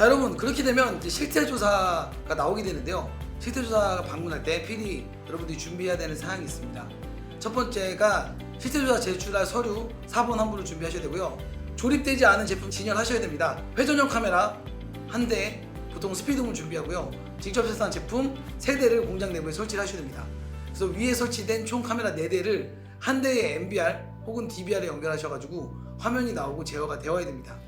자 여러분 그렇게 되면 이제 실태 조사가 나오게 되는데요. 실태 조사 방문할 때 필히 여러분들이 준비해야 되는 사항이 있습니다. 첫 번째가 실태 조사 제출할 서류 4번 한부를 준비하셔야 되고요. 조립되지 않은 제품 진열하셔야 됩니다. 회전용 카메라 한 대, 보통 스피드물 준비하고요. 직접 생산한 제품 3대를 공장 내부에 설치를 하셔야 됩니다. 그래서 위에 설치된 총 카메라 4대를 한 대의 MBR 혹은 DBR에 연결하셔가지고 화면이 나오고 제어가 되어야 됩니다.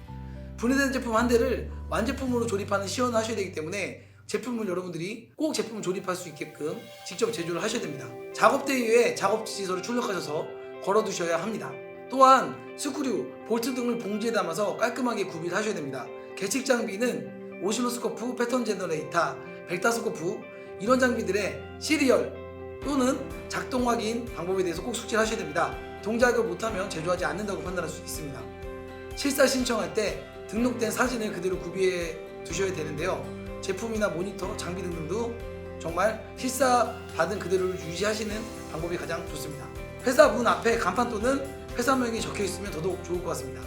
분해된 제품 한 대를 완제품으로 조립하는 시연을 하셔야 되기 때문에 제품을 여러분들이 꼭 제품을 조립할 수 있게끔 직접 제조를 하셔야 됩니다. 작업대 위에 작업 지시서를 출력하셔서 걸어두셔야 합니다. 또한 스크류, 볼트 등을 봉지에 담아서 깔끔하게 구비하셔야 됩니다. 계측 장비는 오실로스코프, 패턴 제너레이터, 벡타스코프 이런 장비들의 시리얼 또는 작동 확인 방법에 대해서 꼭 숙지를 하셔야 됩니다. 동작을 못하면 제조하지 않는다고 판단할 수 있습니다. 실사 신청할 때 등록된 사진을 그대로 구비해 두셔야 되는데요. 제품이나 모니터, 장비 등등도 정말 실사 받은 그대로를 유지하시는 방법이 가장 좋습니다. 회사 문 앞에 간판 또는 회사명이 적혀 있으면 더더욱 좋을 것 같습니다.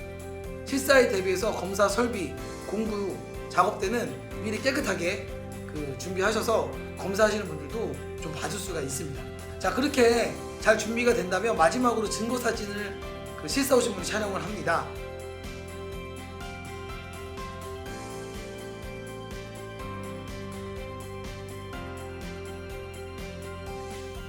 실사에 대비해서 검사 설비, 공구, 작업 때는 미리 깨끗하게 그 준비하셔서 검사하시는 분들도 좀 봐줄 수가 있습니다. 자 그렇게 잘 준비가 된다면 마지막으로 증거 사진을 그 실사 오신 분이 촬영을 합니다.